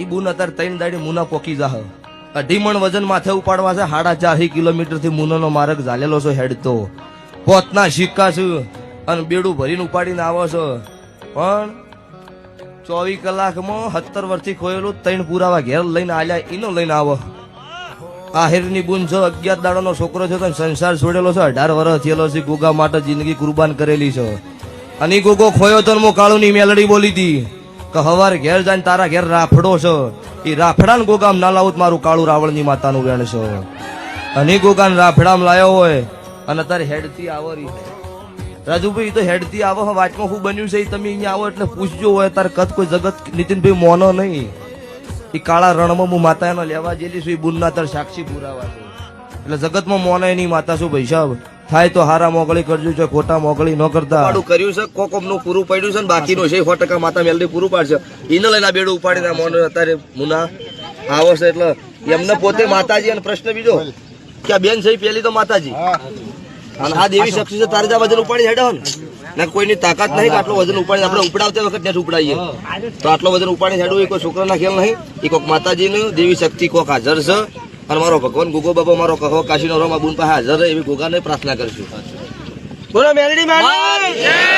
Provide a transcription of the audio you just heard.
ઈ બુન અત્યારે ત્રણ દાડી મુના પોકી જાહ. અઢી મણ વજન માથે ઉપાડવા છે સાડા ચાર કિલોમીટરથી મુનાનો માર્ગ ઝાલેલો છે હેડતો. પોતના સિક્કા છે અને બેડું ભરીને ઉપાડીને આવો છો. પણ ચોવીસ કલાકમાં સત્તર વર્ષથી ખોયેલું ત્રણ પુરાવા ઘેર લઈને આલ્યા, ઈનો લઈને આવો. આહિરની બુન છો, અગિયાર દાડાનો છોકરો છે, તો સંસાર છોડેલો છે, અઢાર વર્ષ થયેલો છે, ગોગા માટે જિંદગી કુરબાન કરેલી છે. અને ગુગો ખોયો તો મો કાળું ની મેલડી બોલી હતી કે હવાર ઘેર જાય તારા ઘેર રાફડો છે. એ રાફડા ગોગામ ના લાવું મારું કાળું રાવળની માતાનું વેણ છે. અને ગોગાને રાફડામ લાયો હોય અને તારે હેડથી આવો રી રાજુભાઈ તો હેડથી આવો હો, વાતમાં શું બન્યું છે એ તમે અહીંયા આવો એટલે પૂછજો હોય તારે કદ કોઈ જગત નીતિનભાઈ મોનો નહીં. એ કાળા રણમાં હું માતા એનો લેવા જેલી છું એ બુનના તાર સાક્ષી પુરાવા છે. એટલે જગતમાં મોને એની માતા શું ભાઈ સાહેબ. થાય તો હારા મોગળી કરજો છે ખોટા મોગળી ન કરતા. કર્યું છે કોકોમનું પૂરું પડ્યું છે ને બાકીનું છે સો ટકા માતા મેલડી પૂરું પાડશે. એને લઈને બેડું ઉપાડીને મોન અત્યારે મુના આવો છે એટલે એમને પોતે માતાજી અને પ્રશ્ન બીજો. કે આ બેન છે પેલી તો માતાજી? અને આ દેવી શક્તિ છે, તારે આ વજન ઉપાડી હેડો ને. કોઈની તાકાત નહીં આટલો વજન ઉપાડી આપણે ઉપડાવતા વખત ત્યાં ઉપડાઈએ. તો આટલો વજન ઉપાડી હેડવું એ કોઈ છોકરાના ખેલ નહીં, એ કોઈક માતાજીનું દેવી શક્તિ કોક હાજર છે. અને મારો ભગવાન ગુગો બાબો મારો કહો કાશીનો રોમા બુન પાસે હાજર રહે એવી ગોગાને પ્રાર્થના કરશું. બોલો મેલડી મેલડી